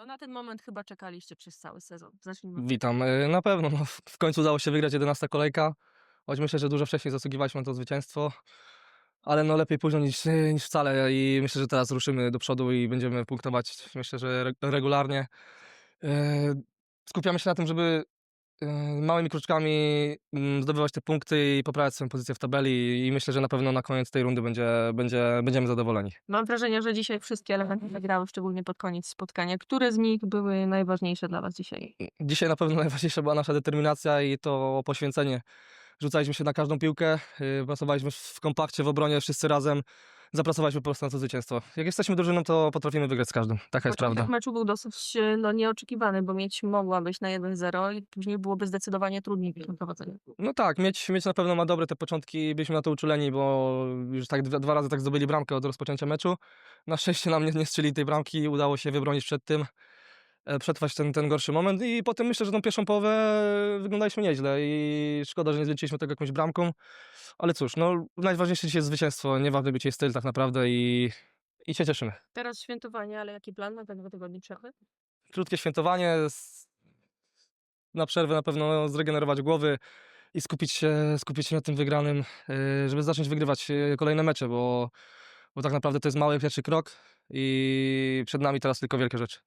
No na ten moment chyba czekaliście przez cały sezon. Zacznijmy. Witam. Y, Na pewno, no, w- końcu udało się wygrać 11 kolejka, choć myślę, że dużo wcześniej zasługiwaliśmy na to zwycięstwo, ale no lepiej późno niż, niż wcale i myślę, że teraz ruszymy do przodu i będziemy punktować, myślę, że re- regularnie. Y, Skupiamy się na tym, żeby y, małymi kroczkami mm, zdobywać te punkty i poprawiać swoją pozycję w tabeli i myślę, że na pewno na koniec tej rundy będzie, będzie, będziemy zadowoleni. Mam wrażenie, że dzisiaj wszystkie elementy zagrały, szczególnie pod koniec spotkania. Które z nich były najważniejsze dla Was dzisiaj? Dzisiaj na pewno najważniejsza była nasza determinacja i to poświęcenie. Rzucaliśmy się na każdą piłkę, yy, pracowaliśmy w kompakcie, w obronie, wszyscy razem. Zapracowaliśmy po prostu na to zwycięstwo. Jak jesteśmy drużyną, to potrafimy wygrać z każdym. Taka jest prawda. Meczu był dosyć no, nieoczekiwany, bo mieć mogła być na 1-0 i później byłoby zdecydowanie trudniej w tym prowadzeniu. No tak, mieć, mieć na pewno ma dobre te początki, byliśmy na to uczuleni, bo już tak dwa, dwa razy tak zdobyli bramkę od rozpoczęcia meczu. Na szczęście nam nie, nie strzeli tej bramki, udało się wybronić przed tym, przetrwać ten, ten gorszy moment i potem myślę, że tą pierwszą połowę wyglądaliśmy nieźle i szkoda, że nie zwieńczyliśmy tego jakąś bramką, ale cóż, no najważniejsze dzisiaj jest zwycięstwo, nieważny być jej styl tak naprawdę i, i się cieszymy. Teraz świętowanie, ale jaki plan na ten dwa tygodnie przerwy? krótkie świętowanie, na przerwę na pewno zregenerować głowy i skupić się, skupić się na tym wygranym, yy, żeby zacząć wygrywać yy, kolejne mecze, bo, bo tak naprawdę to jest mały pierwszy krok i przed nami teraz tylko wielkie rzeczy.